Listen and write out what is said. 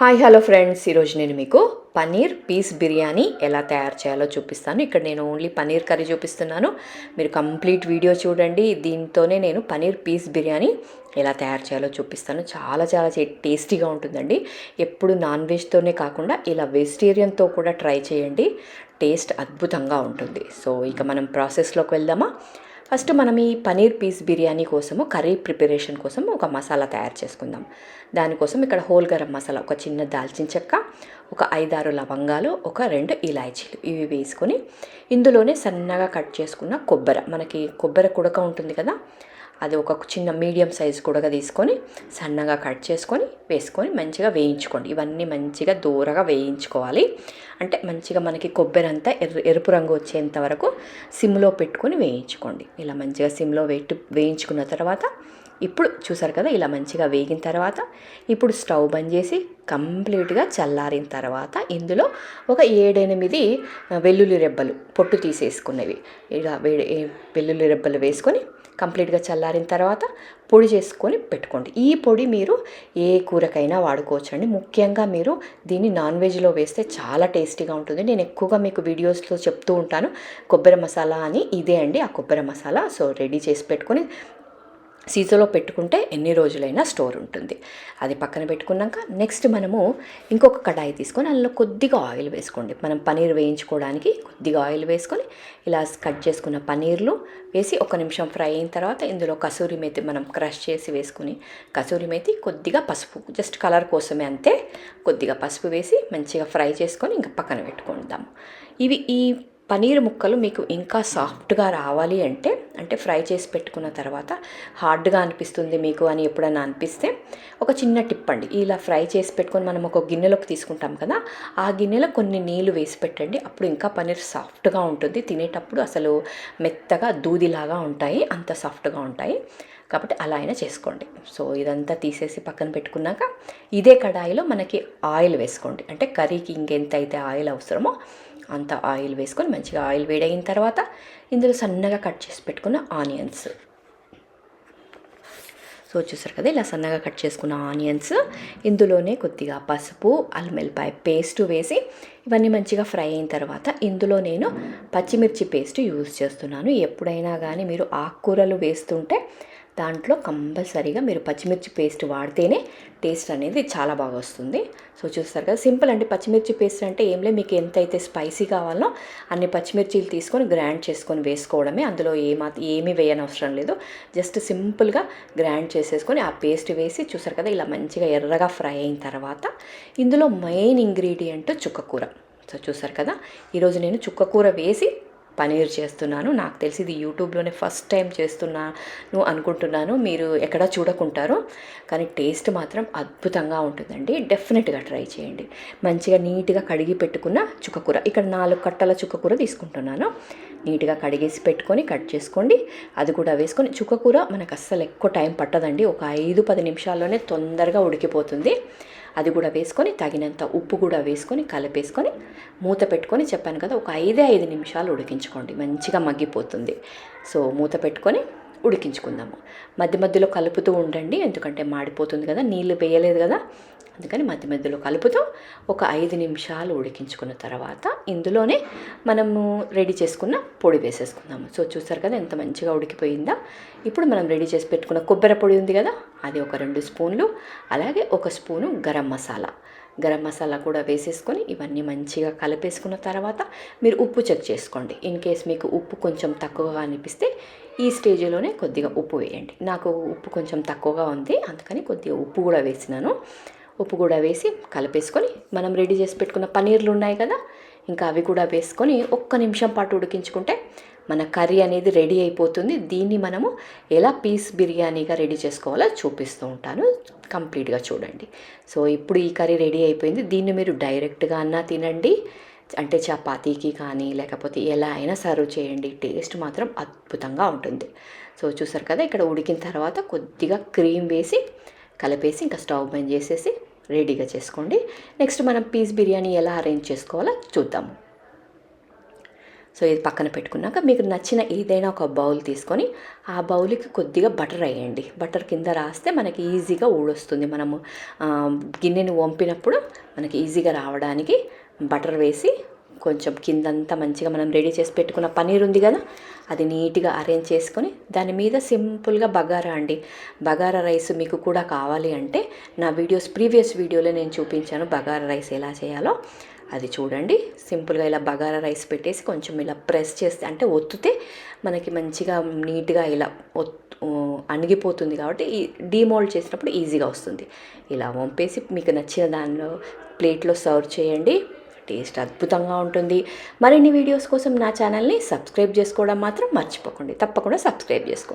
Hi hello friends. ఈరోజు నేను మీకు పన్నీర్ పీస్ బిర్యానీ ఎలా తయారు చేయాలో చూపిస్తాను. ఇక్కడ నేను ఓన్లీ పన్నీర్ కర్రీ చూపిస్తున్నాను. మీరు కంప్లీట్ వీడియో చూడండి. దీంతోనే నేను పన్నీర్ పీస్ బిర్యానీ ఎలా తయారు చేయాలో చూపిస్తాను. చాలా చాలా టేస్టీగా ఉంటుందండి. ఎప్పుడు నాన్ వెజ్తోనే కాకుండా ఇలా వెజిటేరియన్తో కూడా ట్రై చేయండి. టేస్ట్ అద్భుతంగా ఉంటుంది. సో ఇక మనం ప్రాసెస్లోకి వెళ్దామా? ఫస్ట్ మనం ఈ పనీర్ పీస్ బిర్యానీ కోసము కర్రీ ప్రిపరేషన్ కోసం ఒక మసాలా తయారు చేసుకుందాం. దానికోసం ఇక్కడ హోల్ గరం మసాలా ఒక చిన్న దాల్చిన చెక్క ఒక ఐదారు లవంగాలు ఒక రెండు ఇలాచీలు. ఇవి వేసుకొని ఇందులోనే సన్నగా కట్ చేసుకున్న కొబ్బరి. మనకి కొబ్బరి కుడక ఉంటుంది కదా అది ఒక చిన్న మీడియం సైజ్ కూడా తీసుకొని సన్నగా కట్ చేసుకొని వేసుకొని మంచిగా వేయించుకోండి. ఇవన్నీ మంచిగా దూరగా వేయించుకోవాలి. అంటే మంచిగా మనకి కొబ్బరి అంతా ఎర్ర ఎరుపు రంగు వచ్చేంత వరకు సిమ్లో పెట్టుకొని వేయించుకోండి. ఇలా మంచిగా సిమ్లో పెట్టు వేయించుకున్న తర్వాత ఇప్పుడు చూసారు కదా ఇలా మంచిగా వేగిన తర్వాత ఇప్పుడు స్టవ్ బంద్ చేసి కంప్లీట్గా చల్లారిన తర్వాత ఇందులో ఒక ఏడెనిమిది వెల్లుల్లి రెబ్బలు పొట్టు తీసేసుకున్నవి ఇలా వెల్లుల్లి రెబ్బలు వేసుకొని కంప్లీట్గా చల్లారిన తర్వాత పొడి చేసుకొని పెట్టుకోండి. ఈ పొడి మీరు ఏ కూరకైనా వాడుకోవచ్చు అండి ముఖ్యంగా మీరు దీన్ని నాన్ వెజ్లో వేస్తే చాలా టేస్టీగా ఉంటుంది. నేను ఎక్కువగా మీకు వీడియోస్లో చెప్తూ ఉంటాను. కొబ్బరి మసాలా అని ఇదే అండి. ఆ కొబ్బరి మసాలా సో రెడీ చేసి పెట్టుకొని సీజోలో పెట్టుకుంటే ఎన్ని రోజులైనా స్టోర్ ఉంటుంది. అది పక్కన పెట్టుకున్నాక నెక్స్ట్ మనము ఇంకొక కడాయి తీసుకొని అందులో కొద్దిగా ఆయిల్ వేసుకోండి. మనం పనీర్ వేయించుకోవడానికి కొద్దిగా ఆయిల్ వేసుకొని ఇలా కట్ చేసుకున్న పనీర్లు వేసి ఒక నిమిషం ఫ్రై అయిన తర్వాత ఇందులో కసూరి మేతి మనం క్రష్ చేసి వేసుకుని కసూరి మేతి కొద్దిగా పసుపు జస్ట్ కలర్ కోసమే అంతే కొద్దిగా పసుపు వేసి మంచిగా ఫ్రై చేసుకొని ఇంకా పక్కన పెట్టుకుందాము. ఇవి ఈ పనీర్ ముక్కలు మీకు ఇంకా సాఫ్ట్గా రావాలి అంటే అంటే ఫ్రై చేసి పెట్టుకున్న తర్వాత హార్డ్గా అనిపిస్తుంది మీకు అని ఎప్పుడైనా అనిపిస్తే ఒక చిన్న టిప్ అండి ఇలా ఫ్రై చేసి పెట్టుకొని మనం ఒక గిన్నెలోకి తీసుకుంటాం కదా ఆ గిన్నెలో కొన్ని నీళ్ళు వేసి పెట్టండి. అప్పుడు ఇంకా పనీర్ సాఫ్ట్గా ఉంటుంది. తినేటప్పుడు అసలు మెత్తగా దూదిలాగా ఉంటాయి అంత సాఫ్ట్గా ఉంటాయి. కాబట్టి అలా అయినా చేసుకోండి. సో ఇదంతా తీసేసి పక్కన పెట్టుకున్నాక ఇదే కడాయిలో మనకి ఆయిల్ వేసుకోండి. అంటే కర్రీకి ఇంకెంత అయితే ఆయిల్ అవసరమో అంత ఆయిల్ వేసుకొని మంచిగా ఆయిల్ వేడైన తర్వాత ఇందులో సన్నగా కట్ చేసి పెట్టుకున్న ఆనియన్స్. సో చూసారు కదా ఇలా సన్నగా కట్ చేసుకున్న ఆనియన్స్ ఇందులోనే కొద్దిగా పసుపు అల్లం పేస్ట్ వేసి ఇవన్నీ మంచిగా ఫ్రై అయిన తర్వాత ఇందులో నేను పచ్చిమిర్చి పేస్ట్ యూజ్ చేస్తున్నాను. ఎప్పుడైనా కానీ మీరు ఆకుకూరలు వేస్తుంటే దాంట్లో కంపల్సరీగా మీరు పచ్చిమిర్చి పేస్ట్ వాడితేనే టేస్ట్ అనేది చాలా బాగా వస్తుంది. సో చూస్తారు కదా సింపుల్ అండి. పచ్చిమిర్చి పేస్ట్ అంటే ఏం లేదు. మీకు ఎంత అయితే స్పైసీ కావాలో అన్ని పచ్చిమిర్చీలు తీసుకొని గ్రైండ్ చేసుకొని వేసుకోవడమే. అందులో ఏమా ఏమీ వేయనవసరం లేదు. జస్ట్ సింపుల్గా గ్రైండ్ చేసేసుకొని ఆ పేస్ట్ వేసి చూసారు కదా ఇలా మంచిగా ఎర్రగా ఫ్రై అయిన తర్వాత ఇందులో మెయిన్ ఇంగ్రీడియంట్ చుక్కకూర. సో చూసారు కదా ఈరోజు నేను చుక్కకూర వేసి పనీర్ చేస్తున్నాను. నాకు తెలిసి ఇది యూట్యూబ్లోనే ఫస్ట్ టైం చేస్తున్నాను అనుకుంటున్నాను. మీరు ఎక్కడ చూడకుంటారు. కానీ టేస్ట్ మాత్రం అద్భుతంగా ఉంటుందండి. డెఫినెట్గా ట్రై చేయండి. మంచిగా నీట్గా కడిగి పెట్టుకున్న చుక్కకూర. ఇక్కడ నాలుగు కట్టల చుక్కకూర తీసుకుంటున్నాను. నీట్గా కడిగేసి పెట్టుకొని కట్ చేసుకోండి. అది కూడా వేసుకొని చుక్కకూర మనకు అస్సలు ఎక్కువ టైం పట్టదండి. ఒక ఐదు పది నిమిషాల్లోనే తొందరగా ఉడికిపోతుంది. అది కూడా వేసుకొని తగినంత ఉప్పు కూడా వేసుకొని కలిపేసుకొని మూత పెట్టుకొని చెప్పాను కదా ఒక ఐదే ఐదు నిమిషాలు ఉడికించుకోండి. మంచిగా మగ్గిపోతుంది. సో మూత పెట్టుకొని ఉడికించుకుందాము. మధ్య మధ్యలో కలుపుతూ ఉండండి ఎందుకంటే మాడిపోతుంది కదా నీళ్ళు వేయలేదు కదా. అందుకని మధ్య మధ్యలో కలుపుతూ ఒక ఐదు నిమిషాలు ఉడికించుకున్న తర్వాత ఇందులోనే మనము రెడీ చేసుకున్న పొడి వేసేసుకుందాము. సో చూసారు కదా ఎంత మంచిగా ఉడికిపోయిందా? ఇప్పుడు మనం రెడీ చేసి పెట్టుకున్న కొబ్బరి పొడి ఉంది కదా అది ఒక రెండు స్పూన్లు అలాగే ఒక స్పూను గరం మసాలా. గరం మసాలా కూడా వేసేసుకొని ఇవన్నీ మంచిగా కలిపేసుకున్న తర్వాత మీరు ఉప్పు చెక్ చేసుకోండి. ఇన్ కేస్ మీకు ఉప్పు కొంచెం తక్కువగా అనిపిస్తే ఈ స్టేజ్లోనే కొద్దిగా ఉప్పు వేయండి. నాకు ఉప్పు కొంచెం తక్కువగా ఉంది అందుకని కొద్దిగా ఉప్పు కూడా వేసినాను. ఉప్పు కూడా వేసి కలిపేసుకొని మనం రెడీ చేసి పెట్టుకున్న పనీర్లు ఉన్నాయి కదా ఇంకా అవి కూడా వేసుకొని ఒక్క నిమిషం పాటు ఉడికించుకుంటే మన కర్రీ అనేది రెడీ అయిపోతుంది. దీన్ని మనము ఎలా పీస్ బిర్యానీగా రెడీ చేసుకోవాలో చూపిస్తూ ఉంటాను. కంప్లీట్గా చూడండి. సో ఇప్పుడు ఈ కర్రీ రెడీ అయిపోయింది. దీన్ని మీరు డైరెక్ట్గా అన్నా తినండి. అంటే చపాతీకి కానీ లేకపోతే ఎలా అయినా సర్వ్ చేయండి. టేస్ట్ మాత్రం అద్భుతంగా ఉంటుంది. సో చూసారు కదా ఇక్కడ ఉడికిన తర్వాత కొద్దిగా క్రీమ్ వేసి కలిపేసి ఇంకా స్టవ్ బంద్ చేసేసి రెడీగా చేసుకోండి. నెక్స్ట్ మనం పీస్ బిర్యానీ ఎలా అరేంజ్ చేసుకోవాలో చూద్దాము సో ఇది పక్కన పెట్టుకున్నాక మీకు నచ్చిన ఏదైనా ఒక బౌల్ తీసుకొని ఆ బౌల్కి కొద్దిగా బటర్ వేయండి. బటర్ కింద రాస్తే మనకి ఈజీగా ఊడొస్తుంది. మనము గిన్నెని వంపినప్పుడు మనకి ఈజీగా రావడానికి బటర్ వేసి కొంచెం కిందంతా మంచిగా మనం రెడీ చేసి పెట్టుకున్న పన్నీర్ ఉంది కదా అది నీట్గా అరేంజ్ చేసుకొని దాని మీద సింపుల్గా బగారా అండి. బగారా రైస్ మీకు కూడా కావాలి అంటే నా వీడియోస్ ప్రీవియస్ వీడియోలో నేను చూపించాను బగారా రైస్ ఎలా చేయాలో. అది చూడండి. సింపుల్గా ఇలా బగారా రైస్ పెట్టేసి కొంచెం ఇలా ప్రెస్ చేస్తే అంటే ఒత్తితే మనకి మంచిగా నీట్గా ఇలా ఒత్ అణిగిపోతుంది కాబట్టి ఈ డీమోల్డ్ చేసినప్పుడు ఈజీగా వస్తుంది. ఇలా వంపేసి మీకు నచ్చిన దానిలో ప్లేట్లో సర్వ్ చేయండి. టేస్ట్ అద్భుతంగా ఉంటుంది. మరిన్ని వీడియోస్ కోసం నా ఛానల్ని సబ్స్క్రైబ్ చేసుకోవడం మాత్రం మర్చిపోకండి. తప్పకుండా సబ్స్క్రైబ్ చేసుకోండి